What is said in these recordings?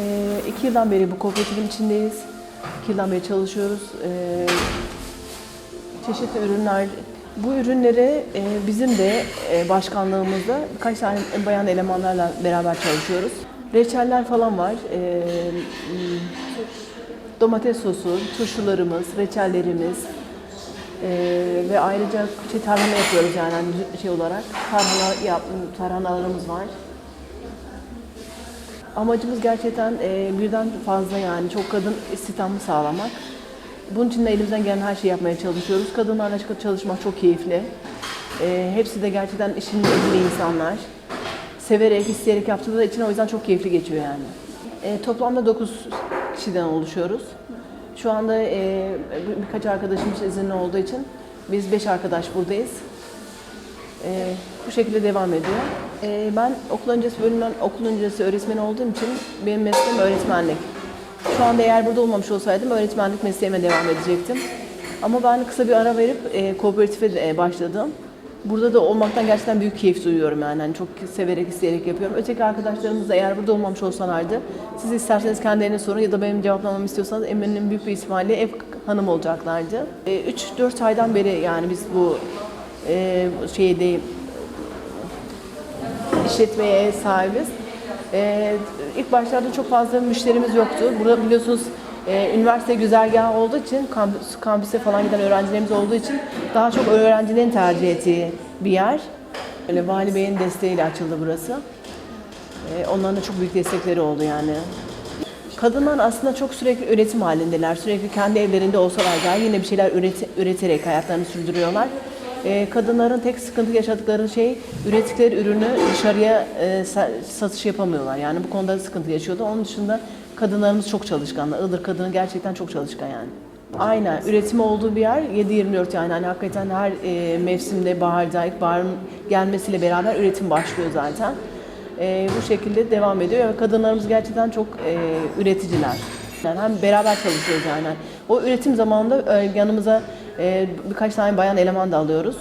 Ee, iki yıldan beri bu kooperatifin içindeyiz. İki yıldan beri çalışıyoruz. Ee, çeşitli ürünler, bu ürünleri e, bizim de e, başkanlığımızda birkaç tane bayan elemanlarla beraber çalışıyoruz. Reçeller falan var. Ee, domates sosu, turşularımız, reçellerimiz ee, ve ayrıca şey, tarhana yapıyoruz yani hani şey olarak. Tarhana yap, tarhanalarımız var. Amacımız gerçekten e, birden fazla yani çok kadın istihdamı sağlamak. Bunun için de elimizden gelen her şeyi yapmaya çalışıyoruz. Kadınlarla çalışmak çok keyifli. E, hepsi de gerçekten işin ehli insanlar. Severek, isteyerek yaptıkları için o yüzden çok keyifli geçiyor yani. E, toplamda 9 kişiden oluşuyoruz. Şu anda e, bir- birkaç arkadaşımız izinli olduğu için biz 5 arkadaş buradayız. Ee, bu şekilde devam ediyor. Ee, ben okul öncesi bölümden okul öncesi öğretmen olduğum için benim mesleğim öğretmenlik. Şu anda eğer burada olmamış olsaydım öğretmenlik mesleğime devam edecektim. Ama ben kısa bir ara verip e, kooperatife de, e, başladım. Burada da olmaktan gerçekten büyük keyif duyuyorum yani. Hani çok severek, isteyerek yapıyorum. Öteki arkadaşlarımız da eğer burada olmamış olsalardı, siz isterseniz kendilerine sorun ya da benim cevaplamamı istiyorsanız eminim büyük bir ihtimalle ev hanım olacaklardı. 3-4 aydan beri yani biz bu e, şeyde işletmeye sahibiz. E, ilk başlarda çok fazla müşterimiz yoktu. Burada biliyorsunuz e, üniversite güzergahı olduğu için kampüs, kampüse falan giden öğrencilerimiz olduğu için daha çok öğrencilerin tercih ettiği bir yer. Öyle Vali Bey'in desteğiyle açıldı burası. E, onların da çok büyük destekleri oldu yani. Kadınlar aslında çok sürekli üretim halindeler. Sürekli kendi evlerinde olsalar dahi yine bir şeyler üret- üreterek hayatlarını sürdürüyorlar. Ee, kadınların tek sıkıntı yaşadıkları şey ürettikleri ürünü dışarıya e, sa- satış yapamıyorlar. Yani bu konuda sıkıntı yaşıyordu. Onun dışında kadınlarımız çok çalışkanlar. Iğdır kadını gerçekten çok çalışkan yani. Aynen. Üretimi olduğu bir yer 7-24 yani. Hani hakikaten her e, mevsimde baharda, ilkbaharın gelmesiyle beraber üretim başlıyor zaten. E, bu şekilde devam ediyor ve kadınlarımız gerçekten çok e, üreticiler. Yani hem beraber çalışıyoruz yani. O üretim zamanında e, yanımıza e, birkaç tane bayan eleman da alıyoruz.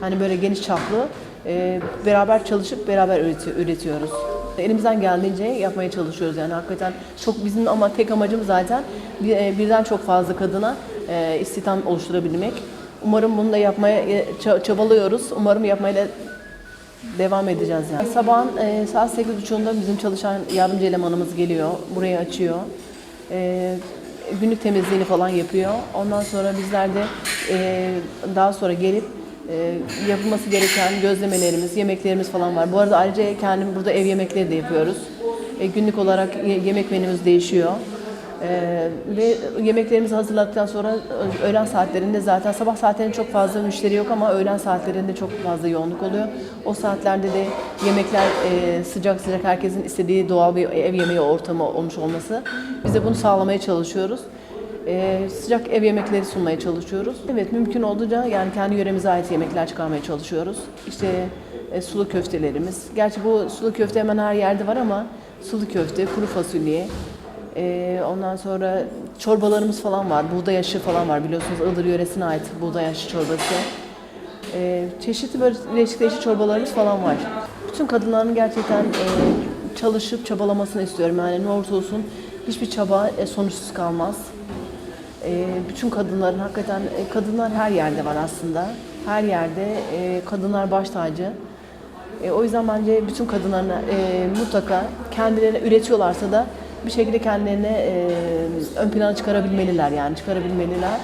Hani böyle geniş çaplı e, beraber çalışıp beraber üreti- üretiyoruz. Elimizden geldiğince yapmaya çalışıyoruz yani hakikaten çok bizim ama tek amacımız zaten e, birden çok fazla kadına e, istihdam oluşturabilmek. Umarım bunu da yapmaya e, ça- çabalıyoruz. Umarım yapmaya da devam edeceğiz yani. Sabahın e, saat 8.30'da bizim çalışan yardımcı elemanımız geliyor. Burayı açıyor. Günlük temizliğini falan yapıyor. Ondan sonra bizler de e, daha sonra gelip e, yapılması gereken gözlemelerimiz, yemeklerimiz falan var. Bu arada ayrıca kendim burada ev yemekleri de yapıyoruz. E, günlük olarak ye- yemek menümüz değişiyor. Ee, ve yemeklerimizi hazırladıktan sonra öğlen saatlerinde zaten sabah saatlerinde çok fazla müşteri yok ama öğlen saatlerinde çok fazla yoğunluk oluyor. O saatlerde de yemekler e, sıcak sıcak herkesin istediği doğal bir ev yemeği ortamı olmuş olması. Biz bunu sağlamaya çalışıyoruz. Ee, sıcak ev yemekleri sunmaya çalışıyoruz. Evet mümkün olduğunca yani kendi yöremize ait yemekler çıkarmaya çalışıyoruz. İşte e, sulu köftelerimiz. Gerçi bu sulu köfte hemen her yerde var ama sulu köfte, kuru fasulye, ee, ondan sonra çorbalarımız falan var. Buğday aşı falan var. Biliyorsunuz Iğdır yöresine ait buğday aşı çorbası. Ee, çeşitli böyle değişik çorbalarımız falan var. Bütün kadınların gerçekten e, çalışıp çabalamasını istiyorum. Yani ne olursa olsun hiçbir çaba e, sonuçsuz kalmaz. E, bütün kadınların hakikaten e, kadınlar her yerde var aslında. Her yerde e, kadınlar baş tacı. E, o yüzden bence bütün kadınların e, mutlaka kendilerine üretiyorlarsa da bir şekilde kendilerini e, ön plana çıkarabilmeliler yani çıkarabilmeliler.